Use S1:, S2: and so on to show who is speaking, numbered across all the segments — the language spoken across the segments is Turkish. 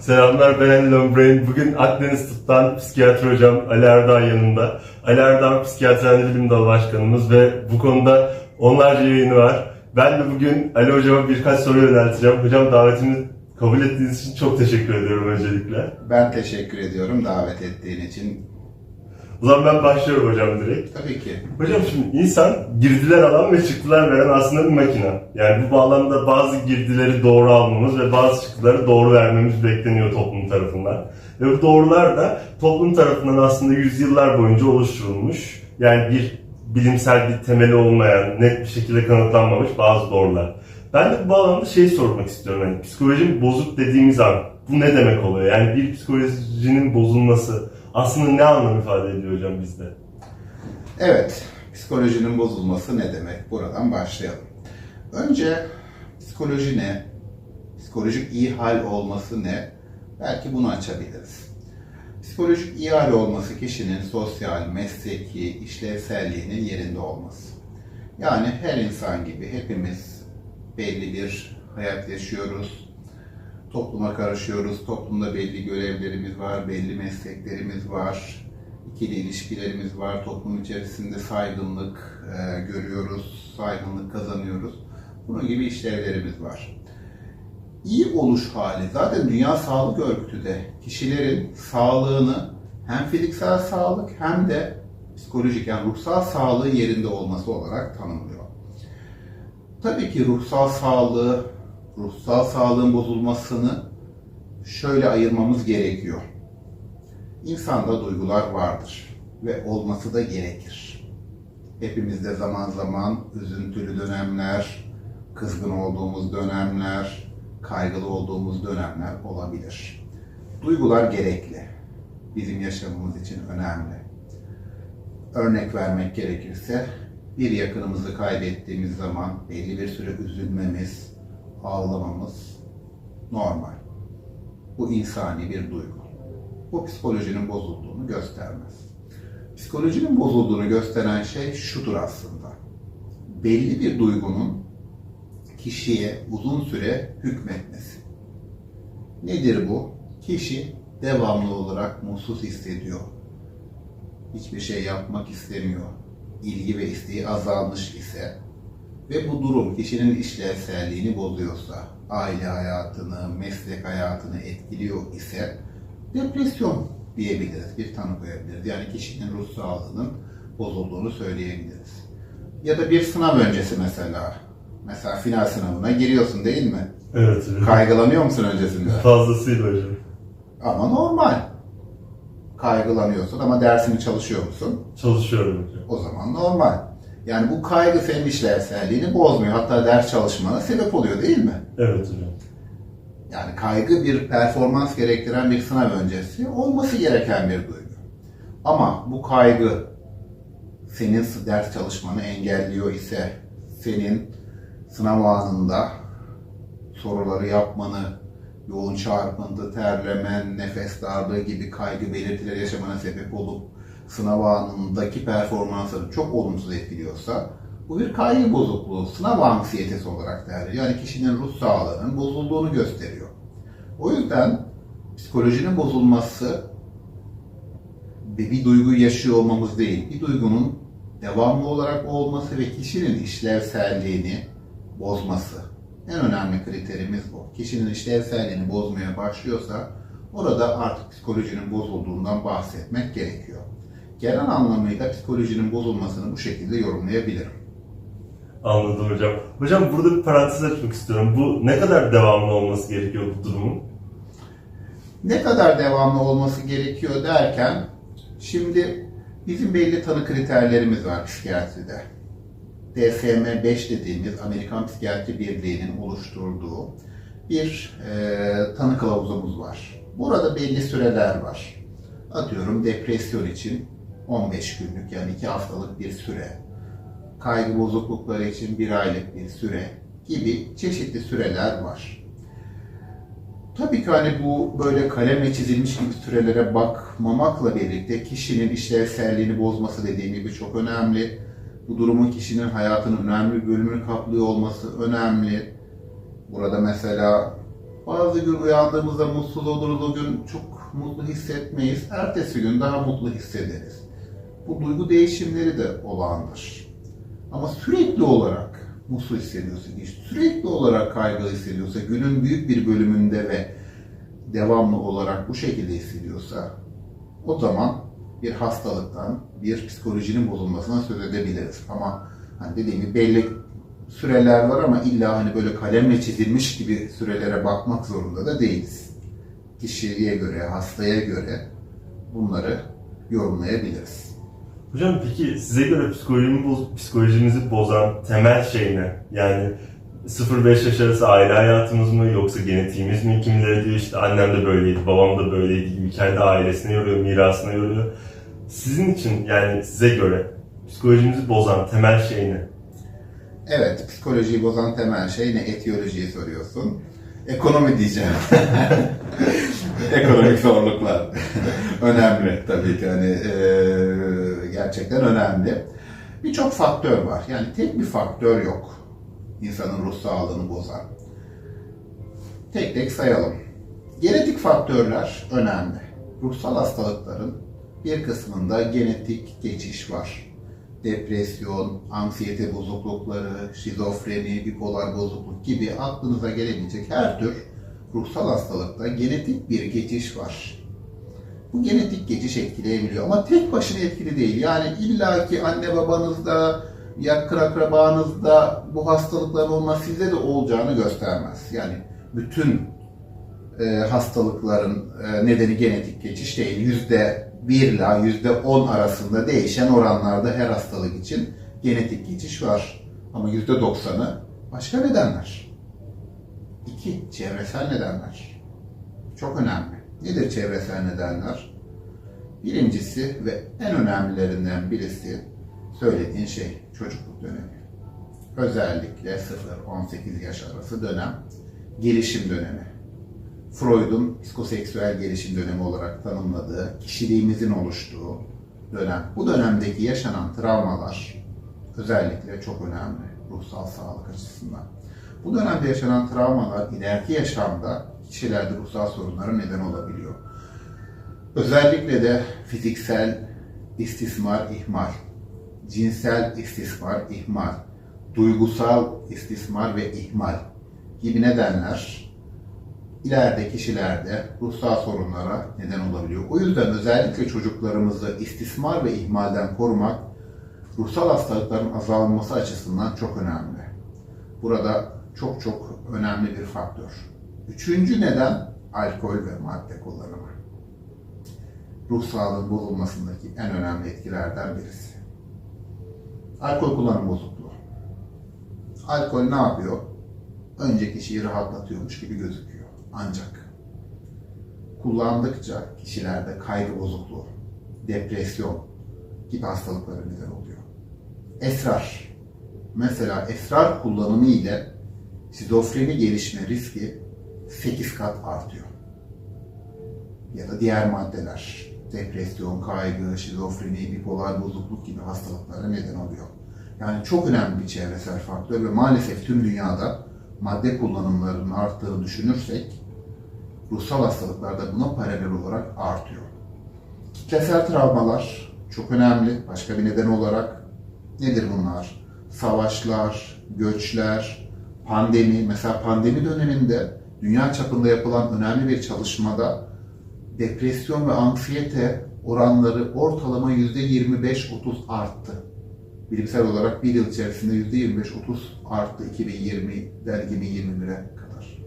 S1: Selamlar ben Elon Brain. Bugün Akdeniz Tıp'tan psikiyatri hocam Ali Erdağ yanında. Ali Erdağ psikiyatri analiz bilim dalı başkanımız ve bu konuda onlarca yayını var. Ben de bugün Ali hocama birkaç soru yönelteceğim. Hocam davetimi kabul ettiğiniz için çok teşekkür ediyorum öncelikle.
S2: Ben teşekkür ediyorum davet ettiğin için.
S1: O zaman ben başlıyorum hocam direkt.
S2: Tabii ki.
S1: Hocam şimdi insan girdiler alan ve çıktılar veren aslında bir makine. Yani bu bağlamda bazı girdileri doğru almamız ve bazı çıktıları doğru vermemiz bekleniyor toplum tarafından. Ve bu doğrular da toplum tarafından aslında yüzyıllar boyunca oluşturulmuş. Yani bir bilimsel bir temeli olmayan, net bir şekilde kanıtlanmamış bazı doğrular. Ben de bu bağlamda şey sormak istiyorum. Yani psikolojinin bozuk dediğimiz an bu ne demek oluyor? Yani bir psikolojinin bozulması aslında ne anlam ifade ediyor hocam bizde?
S2: Evet, psikolojinin bozulması ne demek? Buradan başlayalım. Önce psikoloji ne? Psikolojik iyi hal olması ne? Belki bunu açabiliriz. Psikolojik iyi hal olması kişinin sosyal, mesleki, işlevselliğinin yerinde olması. Yani her insan gibi hepimiz belli bir hayat yaşıyoruz. Topluma karışıyoruz. Toplumda belli görevlerimiz var, belli mesleklerimiz var. İkili ilişkilerimiz var. Toplum içerisinde saygınlık e, görüyoruz, saygınlık kazanıyoruz. Bunun gibi işlevlerimiz var. İyi oluş hali zaten Dünya Sağlık Örgütü de kişilerin sağlığını hem fiziksel sağlık hem de psikolojik yani ruhsal sağlığı yerinde olması olarak tanımlıyor. Tabii ki ruhsal sağlığı, ruhsal sağlığın bozulmasını şöyle ayırmamız gerekiyor. İnsanda duygular vardır ve olması da gerekir. Hepimizde zaman zaman üzüntülü dönemler, kızgın olduğumuz dönemler, kaygılı olduğumuz dönemler olabilir. Duygular gerekli. Bizim yaşamımız için önemli. Örnek vermek gerekirse bir yakınımızı kaybettiğimiz zaman belli bir süre üzülmemiz, ağlamamız normal. Bu insani bir duygu. Bu psikolojinin bozulduğunu göstermez. Psikolojinin bozulduğunu gösteren şey şudur aslında. Belli bir duygunun kişiye uzun süre hükmetmesi. Nedir bu? Kişi devamlı olarak mutsuz hissediyor. Hiçbir şey yapmak istemiyor. İlgi ve isteği azalmış ise ve bu durum kişinin işlevselliğini bozuyorsa, aile hayatını, meslek hayatını etkiliyor ise depresyon diyebiliriz, bir tanı koyabiliriz. Yani kişinin ruh sağlığının bozulduğunu söyleyebiliriz. Ya da bir sınav öncesi mesela. Mesela final sınavına giriyorsun değil mi?
S1: Evet hocam.
S2: Kaygılanıyor musun öncesinde?
S1: Fazlasıyla hocam.
S2: Ama normal. Kaygılanıyorsun ama dersini çalışıyor musun?
S1: Çalışıyorum hocam.
S2: O zaman normal. Yani bu kaygı senin işlevselliğini bozmuyor. Hatta ders çalışmana sebep oluyor değil mi?
S1: Evet hocam.
S2: Yani kaygı bir performans gerektiren bir sınav öncesi olması gereken bir duygu. Ama bu kaygı senin ders çalışmanı engelliyor ise, senin sınav anında soruları yapmanı, yoğun çarpıntı, terlemen, nefes darlığı gibi kaygı belirtileri yaşamana sebep olup sınav anındaki performansları çok olumsuz etkiliyorsa bu bir kaygı bozukluğu, sınav anksiyetesi olarak değerli. Yani kişinin ruh sağlığının bozulduğunu gösteriyor. O yüzden psikolojinin bozulması bir, bir duyguyu yaşıyor olmamız değil, bir duygunun devamlı olarak olması ve kişinin işlevselliğini bozması. En önemli kriterimiz bu. Kişinin işlevselliğini bozmaya başlıyorsa orada artık psikolojinin bozulduğundan bahsetmek gerekiyor. Genel anlamıyla psikolojinin bozulmasını bu şekilde yorumlayabilirim.
S1: Anladım hocam. Hocam burada bir parantez açmak istiyorum. Bu ne kadar devamlı olması gerekiyor bu durumun?
S2: Ne kadar devamlı olması gerekiyor derken şimdi bizim belli tanı kriterlerimiz var psikiyatride. DSM-5 dediğimiz Amerikan Psikiyatri Birliği'nin oluşturduğu bir e, tanı kılavuzumuz var. Burada belli süreler var. Atıyorum depresyon için 15 günlük yani 2 haftalık bir süre. Kaygı bozuklukları için 1 aylık bir süre gibi çeşitli süreler var. Tabii ki hani bu böyle kalemle çizilmiş gibi sürelere bakmamakla birlikte kişinin işlevselliğini bozması dediğim gibi çok önemli. Bu durumun kişinin hayatının önemli bir bölümünü kaplıyor olması önemli. Burada mesela Bazı gün uyandığımızda mutsuz oluruz, o gün çok mutlu hissetmeyiz. Ertesi gün daha mutlu hissederiz. Bu duygu değişimleri de olağandır. Ama sürekli olarak mutsuz hissediyorsa, sürekli olarak kaygılı hissediyorsa, günün büyük bir bölümünde ve devamlı olarak bu şekilde hissediyorsa, o zaman bir hastalıktan, bir psikolojinin bozulmasına söz edebiliriz. Ama hani dediğim gibi belli süreler var ama illa hani böyle kalemle çizilmiş gibi sürelere bakmak zorunda da değiliz. Kişiye göre, hastaya göre bunları yorumlayabiliriz.
S1: Hocam peki size göre psikolojimi boz- psikolojimizi bozan temel şey ne? Yani 0-5 yaş arası aile hayatımız mı yoksa genetiğimiz mi? Kimileri diyor işte annem de böyleydi, babam da böyleydi gibi kendi ailesine yoruyor, mirasına yoruyor. Sizin için yani size göre psikolojimizi bozan temel şey ne?
S2: Evet, psikolojiyi bozan temel şey ne? Etiyolojiyi soruyorsun. Ekonomi diyeceğim. Ekonomik zorluklar. önemli tabii ki hani eee, gerçekten önemli. Birçok faktör var. Yani tek bir faktör yok. insanın ruh sağlığını bozan. Tek tek sayalım. Genetik faktörler önemli. Ruhsal hastalıkların bir kısmında genetik geçiş var. Depresyon, anksiyete bozuklukları, şizofreni, bipolar bozukluk gibi aklınıza gelebilecek her tür ruhsal hastalıkta genetik bir geçiş var. Bu genetik geçiş etkileyebiliyor ama tek başına etkili değil. Yani illaki anne babanızda, yakın akrabanızda bu hastalıkların olması sizde de olacağını göstermez. Yani bütün e, hastalıkların e, nedeni genetik geçiş değil. Yüzde 1 ile yüzde 10 arasında değişen oranlarda her hastalık için genetik geçiş var. Ama yüzde 90'ı başka nedenler. İki, çevresel nedenler. Çok önemli. Nedir çevresel nedenler? Birincisi ve en önemlilerinden birisi söylediğin şey çocukluk dönemi. Özellikle 0-18 yaş arası dönem gelişim dönemi. Freud'un psikoseksüel gelişim dönemi olarak tanımladığı, kişiliğimizin oluştuğu dönem. Bu dönemdeki yaşanan travmalar özellikle çok önemli ruhsal sağlık açısından. Bu dönemde yaşanan travmalar ileriki yaşamda kişilerde ruhsal sorunlara neden olabiliyor. Özellikle de fiziksel istismar, ihmal, cinsel istismar, ihmal, duygusal istismar ve ihmal gibi nedenler ileride kişilerde ruhsal sorunlara neden olabiliyor. O yüzden özellikle çocuklarımızı istismar ve ihmalden korumak ruhsal hastalıkların azalması açısından çok önemli. Burada çok çok önemli bir faktör. Üçüncü neden alkol ve madde kullanımı. Ruh sağlığının bozulmasındaki en önemli etkilerden birisi. Alkol kullanım bozukluğu. Alkol ne yapıyor? Önce kişiyi rahatlatıyormuş gibi gözüküyor. Ancak kullandıkça kişilerde kaygı bozukluğu, depresyon gibi hastalıklara neden oluyor. Esrar. Mesela esrar kullanımı ile şizofreni gelişme riski 8 kat artıyor. Ya da diğer maddeler, depresyon, kaygı, şizofreni, bipolar bozukluk gibi hastalıklara neden oluyor. Yani çok önemli bir çevresel faktör ve maalesef tüm dünyada madde kullanımlarının arttığını düşünürsek ruhsal hastalıklar da buna paralel olarak artıyor. Kitlesel travmalar çok önemli. Başka bir neden olarak nedir bunlar? Savaşlar, göçler, pandemi. Mesela pandemi döneminde dünya çapında yapılan önemli bir çalışmada depresyon ve anksiyete oranları ortalama %25-30 arttı. Bilimsel olarak bir yıl içerisinde %25-30 arttı 2020'den 2021'e kadar.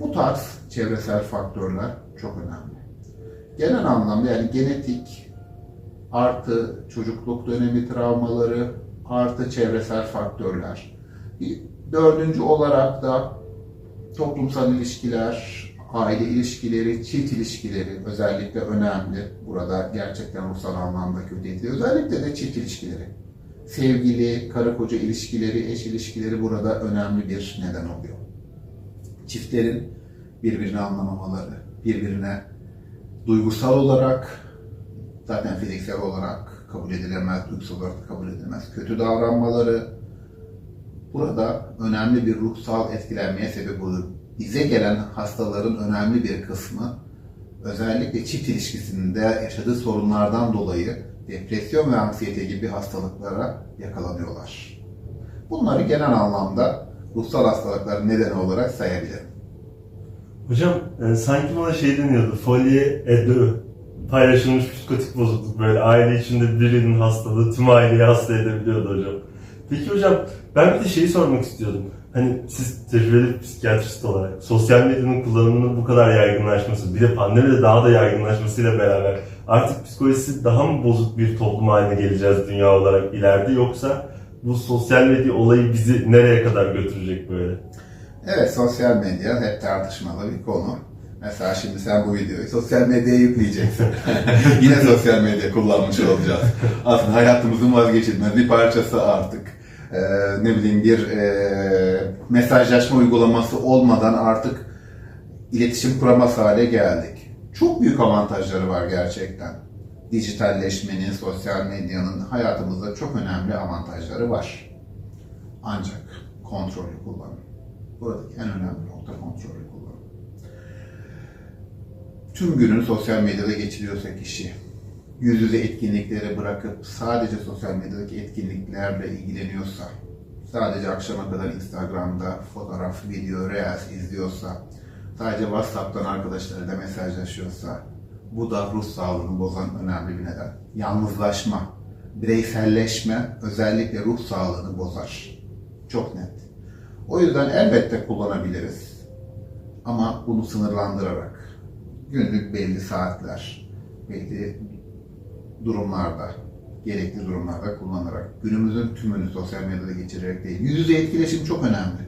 S2: Bu tarz çevresel faktörler çok önemli. Genel anlamda yani genetik artı çocukluk dönemi travmaları artı çevresel faktörler. Bir dördüncü olarak da toplumsal ilişkiler, aile ilişkileri, çift ilişkileri özellikle önemli. Burada gerçekten ruhsal anlamda kötü etkili. Özellikle de çift ilişkileri. Sevgili, karı koca ilişkileri, eş ilişkileri burada önemli bir neden oluyor. Çiftlerin birbirini anlamamaları, birbirine duygusal olarak, zaten fiziksel olarak kabul edilemez, duygusal olarak kabul edilemez kötü davranmaları, burada önemli bir ruhsal etkilenmeye sebep bize gelen hastaların önemli bir kısmı özellikle çift ilişkisinde yaşadığı sorunlardan dolayı depresyon ve anksiyete gibi hastalıklara yakalanıyorlar. Bunları genel anlamda ruhsal hastalıkların nedeni olarak sayabilirim.
S1: Hocam e, sanki bana şey deniyordu. Folie et deux. Paylaşılmış psikotik bozukluk böyle aile içinde birinin hastalığı tüm aileyi hasta edebiliyordu hocam. Peki hocam ben bir de şeyi sormak istiyordum. Hani siz tecrübeli psikiyatrist olarak sosyal medyanın kullanımının bu kadar yaygınlaşması bir de pandemide daha da yaygınlaşmasıyla beraber artık psikolojisi daha mı bozuk bir toplum haline geleceğiz dünya olarak ileride yoksa bu sosyal medya olayı bizi nereye kadar götürecek böyle?
S2: Evet, sosyal medya hep tartışmalı bir konu. Mesela şimdi sen bu videoyu sosyal medyaya yükleyeceksin. Yine sosyal medya kullanmış olacağız. Aslında hayatımızın vazgeçilmez bir parçası artık. Ee, ne bileyim bir e, mesajlaşma uygulaması olmadan artık iletişim kuramaz hale geldik. Çok büyük avantajları var gerçekten. Dijitalleşmenin, sosyal medyanın hayatımızda çok önemli avantajları var. Ancak kontrollü kullanım. Buradaki en önemli nokta kontrollü kullanım. Tüm gününü sosyal medyada geçiriyorsa kişi, yüz yüze etkinlikleri bırakıp sadece sosyal medyadaki etkinliklerle ilgileniyorsa, sadece akşama kadar Instagram'da fotoğraf, video, reels izliyorsa, sadece WhatsApp'tan arkadaşlarıyla mesajlaşıyorsa, bu da ruh sağlığını bozan önemli bir neden. Yalnızlaşma, bireyselleşme özellikle ruh sağlığını bozar. Çok net. O yüzden elbette kullanabiliriz. Ama bunu sınırlandırarak, günlük belli saatler, belli durumlarda, gerekli durumlarda kullanarak, günümüzün tümünü sosyal medyada geçirerek değil. Yüz yüze etkileşim çok önemli.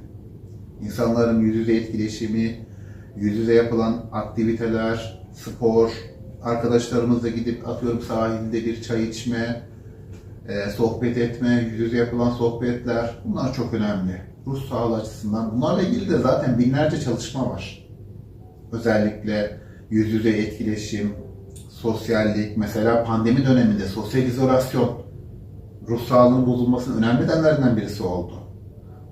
S2: İnsanların yüz yüze etkileşimi, yüz yüze yapılan aktiviteler, spor, arkadaşlarımızla gidip atıyorum sahilde bir çay içme, e, sohbet etme, yüz yüze yapılan sohbetler bunlar çok önemli. Ruh sağlığı açısından. Bunlarla ilgili de zaten binlerce çalışma var. Özellikle yüz yüze etkileşim, sosyallik, mesela pandemi döneminde sosyal izolasyon ruh sağlığının bozulmasının önemli nedenlerinden birisi oldu.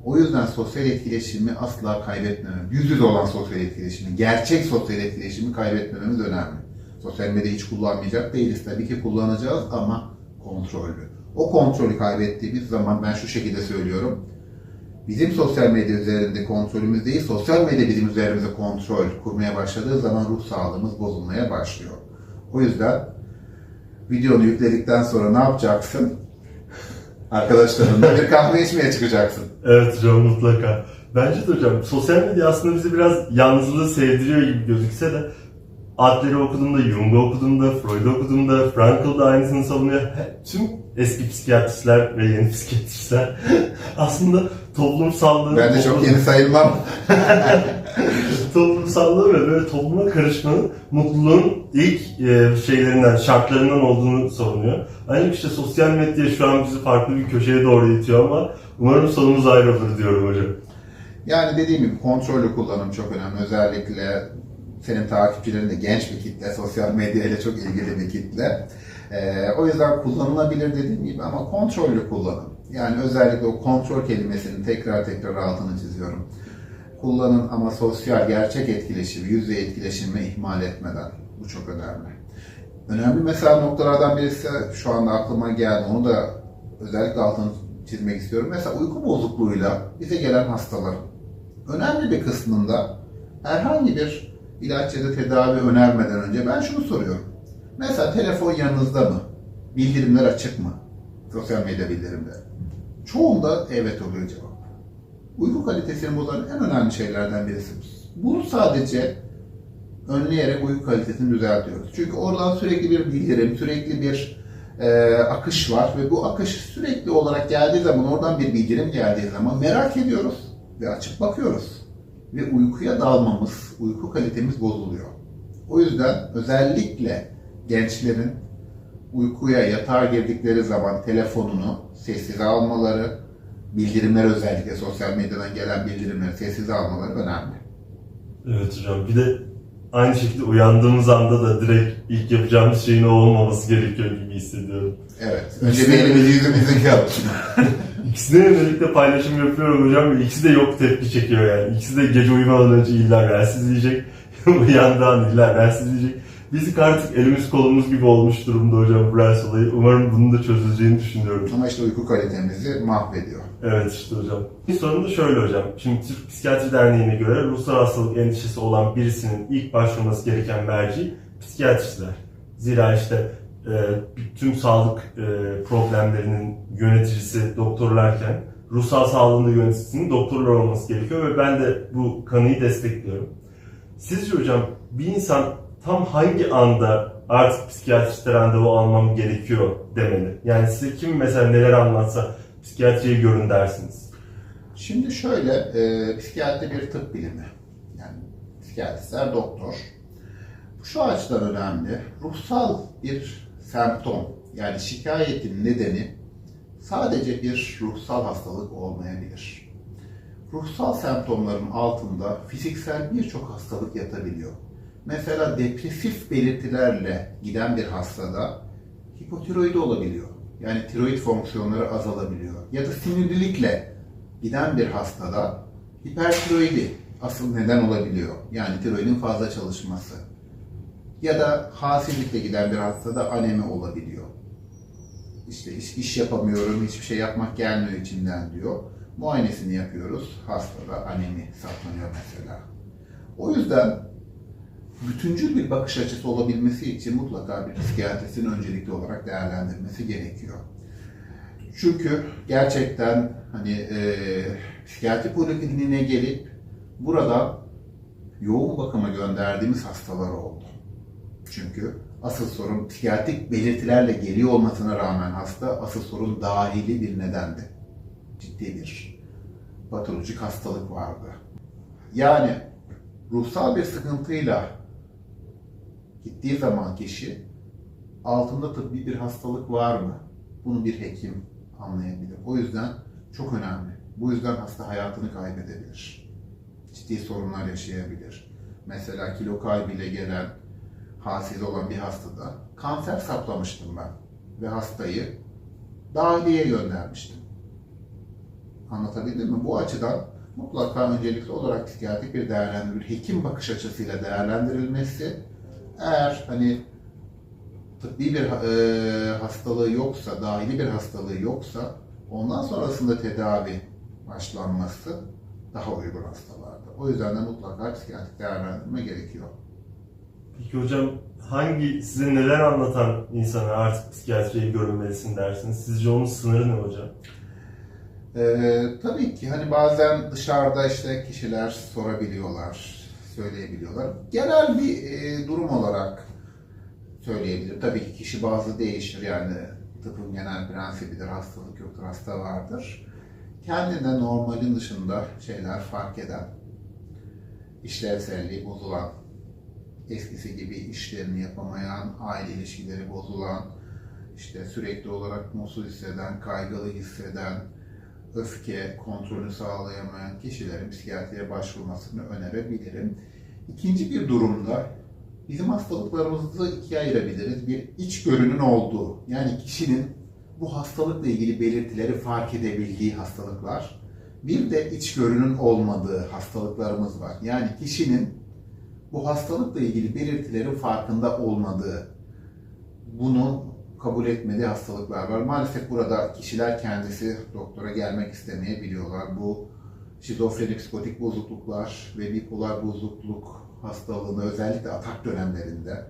S2: O yüzden sosyal etkileşimi asla kaybetmememiz, yüz yüze olan sosyal etkileşimi, gerçek sosyal etkileşimi kaybetmememiz önemli. Sosyal medyayı hiç kullanmayacak değiliz. Tabii ki kullanacağız ama kontrollü. O kontrolü kaybettiğimiz zaman ben şu şekilde söylüyorum. Bizim sosyal medya üzerinde kontrolümüz değil, sosyal medya bizim üzerimize kontrol kurmaya başladığı zaman ruh sağlığımız bozulmaya başlıyor. O yüzden videonu yükledikten sonra ne yapacaksın? Arkadaşlarınla bir kahve içmeye çıkacaksın.
S1: Evet hocam mutlaka. Bence de hocam sosyal medya aslında bizi biraz yalnızlığı sevdiriyor gibi gözükse de Adler'i okuduğumda, Jung'u okuduğumda, Freud'u okuduğumda, Frankl da aynısını savunuyor. Tüm eski psikiyatristler ve yeni psikiyatristler aslında toplumsallığın...
S2: Ben de çok yeni sayılmam.
S1: toplumsallığı ve böyle topluma karışmanın mutluluğun ilk e, şeylerinden, şartlarından olduğunu savunuyor. Ancak işte sosyal medya şu an bizi farklı bir köşeye doğru itiyor ama umarım sonumuz ayrı olur diyorum hocam.
S2: Yani dediğim gibi kontrollü kullanım çok önemli. Özellikle senin takipçilerin de genç bir kitle, sosyal medya ile çok ilgili bir kitle. Ee, o yüzden kullanılabilir dediğim gibi ama kontrollü kullanım. Yani özellikle o kontrol kelimesinin tekrar tekrar altını çiziyorum. Kullanın ama sosyal, gerçek etkileşimi, yüz yüze etkileşimi ihmal etmeden. Bu çok önemli. Önemli mesela noktalardan birisi şu anda aklıma geldi. Onu da özellikle altını çizmek istiyorum. Mesela uyku bozukluğuyla bize gelen hastaların önemli bir kısmında herhangi bir ilaç ya da tedavi önermeden önce ben şunu soruyorum. Mesela telefon yanınızda mı? Bildirimler açık mı? Sosyal medya bildirimleri. Çoğunda evet oluyor cevap. Uyku kalitesini bozan en önemli şeylerden birisi bu. Bunu sadece önleyerek uyku kalitesini düzeltiyoruz. Çünkü oradan sürekli bir bildirim, sürekli bir e, akış var ve bu akış sürekli olarak geldiği zaman, oradan bir bildirim geldiği zaman merak ediyoruz ve açıp bakıyoruz. Ve uykuya dalmamız, uyku kalitemiz bozuluyor. O yüzden özellikle gençlerin uykuya yatağa girdikleri zaman telefonunu sessize almaları, bildirimler özellikle sosyal medyadan gelen bildirimleri sessize almaları önemli.
S1: Evet hocam. Bir de aynı şekilde uyandığımız anda da direkt ilk yapacağımız şeyin o olmaması gerekiyor gibi hissediyorum.
S2: Evet. Önce bir elimizi yüzümüzü yıkayalım.
S1: İkisine de paylaşım yapıyorum hocam ve ikisi de yok tepki çekiyor yani. İkisi de gece uyumadan önce illa bensiz diyecek. Uyandığı illa bensiz diyecek. Biz artık elimiz kolumuz gibi olmuş durumda hocam bu olayı. Umarım bunun da çözüleceğini düşünüyorum.
S2: Ama işte uyku kalitemizi mahvediyor.
S1: Evet işte hocam. Bir sorun da şöyle hocam. Şimdi Türk Psikiyatri Derneği'ne göre ruhsal hastalık endişesi olan birisinin ilk başvurması gereken merci psikiyatristler. Zira işte e, tüm sağlık e, problemlerinin yöneticisi doktorlarken ruhsal sağlığın da yöneticisinin doktorlar olması gerekiyor ve ben de bu kanıyı destekliyorum. Sizce hocam bir insan tam hangi anda artık psikiyatriste randevu almam gerekiyor demeli? Yani size kim mesela neler anlatsa psikiyatriye görün dersiniz.
S2: Şimdi şöyle, e, psikiyatri bir tıp bilimi. Yani psikiyatristler doktor. Şu açıdan önemli. Ruhsal bir semptom, yani şikayetin nedeni sadece bir ruhsal hastalık olmayabilir. Ruhsal semptomların altında fiziksel birçok hastalık yatabiliyor. Mesela depresif belirtilerle giden bir hastada hipotiroid olabiliyor. Yani tiroid fonksiyonları azalabiliyor. Ya da sinirlilikle giden bir hastada hipertiroidi asıl neden olabiliyor. Yani tiroidin fazla çalışması. Ya da halsizlikle giden bir hastada anemi olabiliyor. İşte iş, iş yapamıyorum, hiçbir şey yapmak gelmiyor içimden diyor. Muayenesini yapıyoruz. Hastada anemi saptanıyor mesela. O yüzden bütüncül bir bakış açısı olabilmesi için mutlaka bir psikiyatristin öncelikli olarak değerlendirmesi gerekiyor. Çünkü gerçekten hani e, psikiyatri polikliniğine gelip burada yoğun bakıma gönderdiğimiz hastalar oldu. Çünkü asıl sorun psikiyatrik belirtilerle geliyor olmasına rağmen hasta asıl sorun dahili bir nedendi. Ciddi bir patolojik hastalık vardı. Yani ruhsal bir sıkıntıyla gittiği zaman kişi altında tıbbi bir hastalık var mı? Bunu bir hekim anlayabilir. O yüzden çok önemli. Bu yüzden hasta hayatını kaybedebilir. Ciddi sorunlar yaşayabilir. Mesela kilo kaybıyla gelen, halsiz olan bir hastada kanser saplamıştım ben. Ve hastayı dahiliye göndermiştim. Anlatabildim mi? Bu açıdan mutlaka öncelikli olarak psikiyatrik bir değerlendirme, hekim bakış açısıyla değerlendirilmesi eğer hani tıbbi bir e, hastalığı yoksa, dahili bir hastalığı yoksa ondan sonrasında tedavi başlanması daha uygun hastalarda. O yüzden de mutlaka psikiyatrik değerlendirme gerekiyor.
S1: Peki hocam hangi size neler anlatan insana artık psikiyatriye görünmelisin dersiniz? Sizce onun sınırı ne hocam?
S2: Ee, tabii ki hani bazen dışarıda işte kişiler sorabiliyorlar, söyleyebiliyorlar. Genel bir e, durum olarak söyleyebilirim. Tabii ki kişi bazı değişir yani tıpın genel prensibidir, hastalık yoktur, hasta vardır. Kendinde normalin dışında şeyler fark eden, işlevselliği bozulan, eskisi gibi işlerini yapamayan, aile ilişkileri bozulan, işte sürekli olarak mutsuz hisseden, kaygılı hisseden, öfke kontrolü sağlayamayan kişilerin psikiyatriye başvurmasını önerebilirim. İkinci bir durumda bizim hastalıklarımızı ikiye ayırabiliriz. Bir iç görünün olduğu, yani kişinin bu hastalıkla ilgili belirtileri fark edebildiği hastalıklar. Bir de iç görünün olmadığı hastalıklarımız var. Yani kişinin bu hastalıkla ilgili belirtilerin farkında olmadığı, bunu kabul etmediği hastalıklar var. Maalesef burada kişiler kendisi doktora gelmek istemeyebiliyorlar. Bu şizofreni psikotik bozukluklar ve bipolar bozukluk hastalığını özellikle atak dönemlerinde,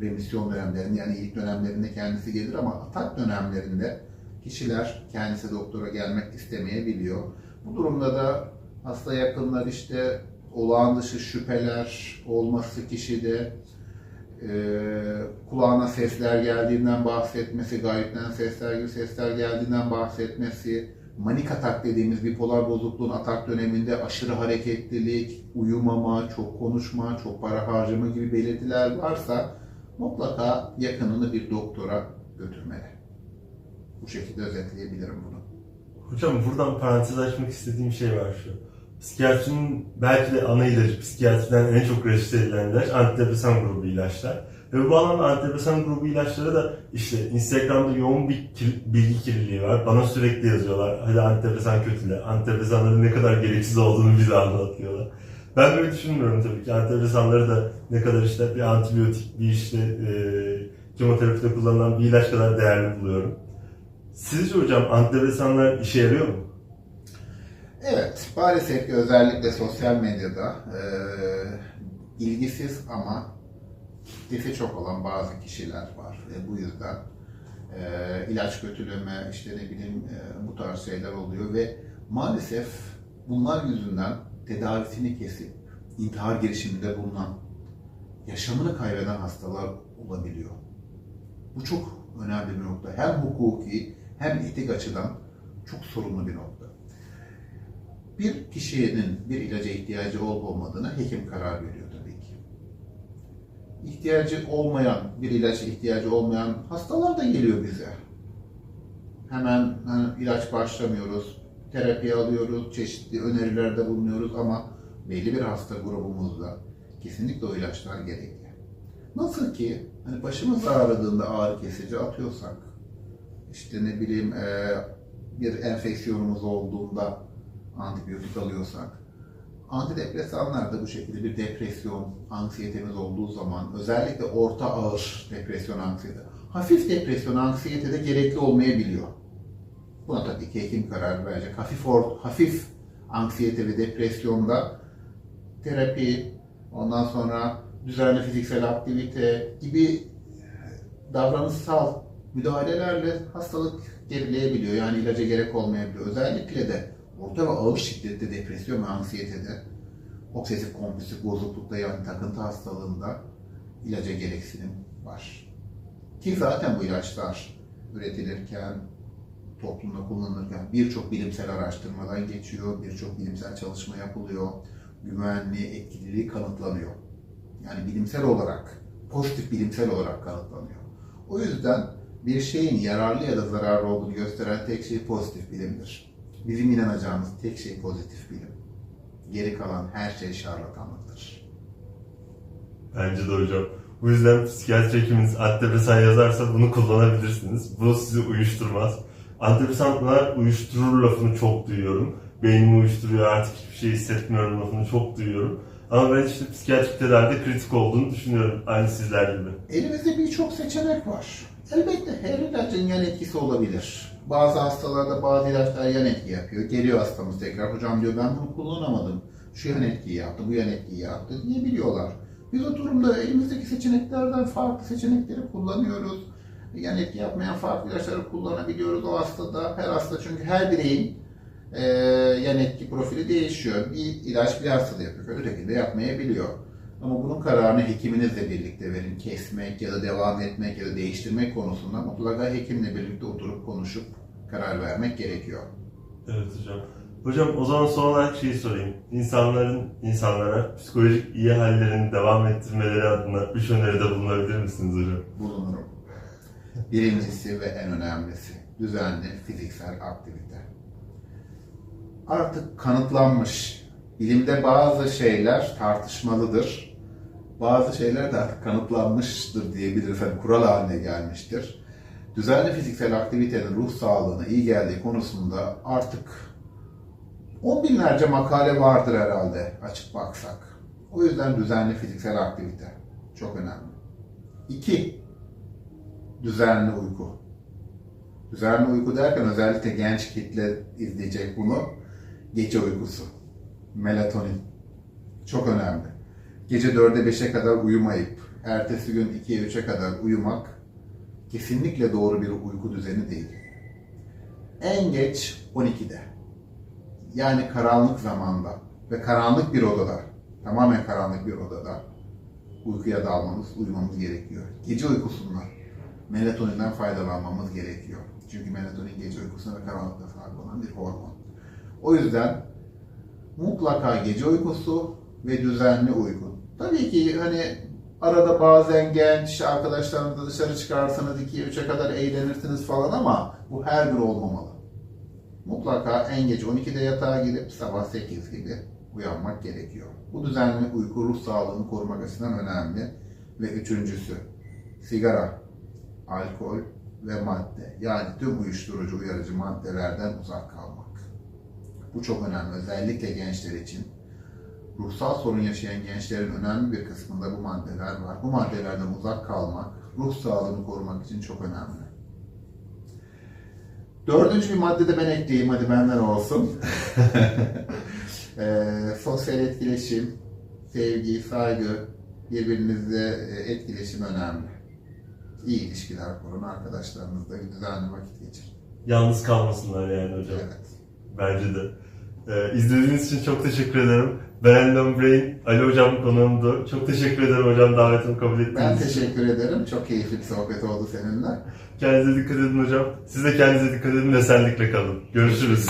S2: remisyon dönemlerinde yani ilk dönemlerinde kendisi gelir ama atak dönemlerinde kişiler kendisi doktora gelmek istemeyebiliyor. Bu durumda da hasta yakınlar işte olağan dışı şüpheler olması kişide, e, kulağına sesler geldiğinden bahsetmesi, gayipten sesler gibi sesler geldiğinden bahsetmesi, manik atak dediğimiz bipolar bozukluğun atak döneminde aşırı hareketlilik, uyumama, çok konuşma, çok para harcama gibi belirtiler varsa mutlaka yakınını bir doktora götürmeli. Bu şekilde özetleyebilirim bunu.
S1: Hocam buradan parantez açmak istediğim şey var şu. Psikiyatrinin belki de ana ilacı, psikiyatriden en çok reçete edilen ilaç antidepresan grubu ilaçlar. Ve bu bağlamda antidepresan grubu ilaçları da işte Instagram'da yoğun bir kir- bilgi kirliliği var. Bana sürekli yazıyorlar. Hadi antidepresan kötüle. Antidepresanların ne kadar gereksiz olduğunu bize anlatıyorlar. Ben böyle düşünmüyorum tabii ki. Antidepresanları da ne kadar işte bir antibiyotik, bir işte e, kemoterapide kullanılan bir ilaç kadar değerli buluyorum. Sizce hocam antidepresanlar işe yarıyor mu?
S2: Evet, maalesef ki özellikle sosyal medyada eee, ilgisiz ama kitlesi çok olan bazı kişiler var ve bu yüzden eee, ilaç kötüleme, işte ne bileyim eee, bu tarz şeyler oluyor ve maalesef bunlar yüzünden tedavisini kesip intihar girişiminde bulunan, yaşamını kaybeden hastalar olabiliyor. Bu çok önemli bir nokta. Hem hukuki hem etik açıdan çok sorunlu bir nokta. Bir kişinin bir ilaca ihtiyacı olup olmadığına hekim karar veriyor tabii ki. İhtiyacı olmayan, bir ilaca ihtiyacı olmayan hastalar da geliyor bize. Hemen hani, ilaç başlamıyoruz, terapi alıyoruz, çeşitli önerilerde bulunuyoruz ama belli bir hasta grubumuzda kesinlikle o ilaçlar gerekli. Nasıl ki hani başımız ağrıdığında ağrı kesici atıyorsak, işte ne bileyim bir enfeksiyonumuz olduğunda antibiyotik alıyorsak, antidepresanlar da bu şekilde bir depresyon, anksiyetemiz olduğu zaman, özellikle orta ağır depresyon, anksiyete, hafif depresyon, anksiyete de gerekli olmayabiliyor. Buna tabii ki hekim karar verecek. Hafif, or, hafif anksiyete ve depresyonda terapi, ondan sonra düzenli fiziksel aktivite gibi davranışsal müdahalelerle hastalık gerileyebiliyor. Yani ilaca gerek olmayabiliyor. Özellikle de orta ve ağır şiddetli depresyon ve anksiyetede, obsesif kompulsif bozuklukta yani takıntı hastalığında ilaca gereksinim var. Ki zaten bu ilaçlar üretilirken, toplumda kullanılırken birçok bilimsel araştırmadan geçiyor, birçok bilimsel çalışma yapılıyor, güvenliği, etkililiği kanıtlanıyor. Yani bilimsel olarak, pozitif bilimsel olarak kanıtlanıyor. O yüzden bir şeyin yararlı ya da zararlı olduğunu gösteren tek şey pozitif bilimdir. Bizim inanacağımız tek şey pozitif bilim. Geri kalan her şey şarlatanlıktır.
S1: Bence de hocam. Bu yüzden psikiyatri hekiminiz antidepresan yazarsa bunu kullanabilirsiniz. Bu sizi uyuşturmaz. Antidepresanlar uyuşturur lafını çok duyuyorum. Beynimi uyuşturuyor artık hiçbir şey hissetmiyorum lafını çok duyuyorum. Ama ben işte psikiyatrik tedavide kritik olduğunu düşünüyorum. Aynı sizler gibi.
S2: Elimizde birçok seçenek var. Elbette her ilacın yan etkisi olabilir. Bazı hastalarda bazı ilaçlar yan etki yapıyor. Geliyor hastamız tekrar, hocam diyor ben bunu kullanamadım. Şu yan etkiyi yaptı, bu yan etkiyi yaptı diye biliyorlar. Biz o durumda elimizdeki seçeneklerden farklı seçenekleri kullanıyoruz. Yan etki yapmayan farklı ilaçları kullanabiliyoruz o hastada. Her hasta çünkü her bireyin e, yan etki profili değişiyor. Bir ilaç bir hastada yapıyor, ötekinde yapmayabiliyor. Ama bunun kararını hekiminizle birlikte verin. Kesmek ya da devam etmek ya da değiştirmek konusunda mutlaka hekimle birlikte oturup konuşup karar vermek gerekiyor.
S1: Evet hocam. Hocam o zaman son olarak şeyi sorayım. İnsanların insanlara psikolojik iyi hallerini devam ettirmeleri adına üç öneride bulunabilir misiniz hocam?
S2: Bulunurum. Birincisi ve en önemlisi düzenli fiziksel aktivite. Artık kanıtlanmış. Bilimde bazı şeyler tartışmalıdır. Bazı şeyler de artık kanıtlanmıştır diyebiliriz. Hani kural haline gelmiştir. Düzenli fiziksel aktivitenin ruh sağlığına iyi geldiği konusunda artık on binlerce makale vardır herhalde açık baksak. O yüzden düzenli fiziksel aktivite çok önemli. İki, düzenli uyku. Düzenli uyku derken özellikle genç kitle izleyecek bunu. Gece uykusu. Melatonin. Çok önemli. Gece 4'e 5'e kadar uyumayıp ertesi gün 2'ye 3'e kadar uyumak kesinlikle doğru bir uyku düzeni değil. En geç 12'de. Yani karanlık zamanda ve karanlık bir odada, tamamen karanlık bir odada uykuya dalmamız, uyumamız gerekiyor. Gece uykusunda melatoninden faydalanmamız gerekiyor. Çünkü melatonin gece uykusunda ve karanlıkta salgılanan bir hormon. O yüzden mutlaka gece uykusu ve düzenli uyku. Tabii ki hani arada bazen genç arkadaşlarınızla dışarı çıkarsanız 2'ye 3'e kadar eğlenirsiniz falan ama bu her gün olmamalı. Mutlaka en geç 12'de yatağa girip sabah 8 gibi uyanmak gerekiyor. Bu düzenli uyku ruh sağlığını korumak açısından önemli. Ve üçüncüsü sigara, alkol ve madde yani tüm uyuşturucu uyarıcı maddelerden uzak kalmak. Bu çok önemli. Özellikle gençler için. Ruhsal sorun yaşayan gençlerin önemli bir kısmında bu maddeler var. Bu maddelerden uzak kalmak, ruh sağlığını korumak için çok önemli. Dördüncü bir madde de ben ekleyeyim, hadi benden olsun. Ee, sosyal etkileşim, sevgi, saygı, birbirinizle e, etkileşim önemli. İyi ilişkiler kurun, arkadaşlarınızla düzenli vakit geçirin.
S1: Yalnız kalmasınlar yani hocam.
S2: Evet.
S1: Bence de. Ee, izlediğiniz için çok teşekkür ederim. Brandon Brain, Ali Hocam konuğumdu. Çok teşekkür ederim hocam davetimi kabul ettiğiniz
S2: Ben
S1: için.
S2: teşekkür ederim. Çok keyifli bir sohbet oldu seninle.
S1: Kendinize dikkat edin hocam. Siz de kendinize dikkat edin ve senlikle kalın. Görüşürüz.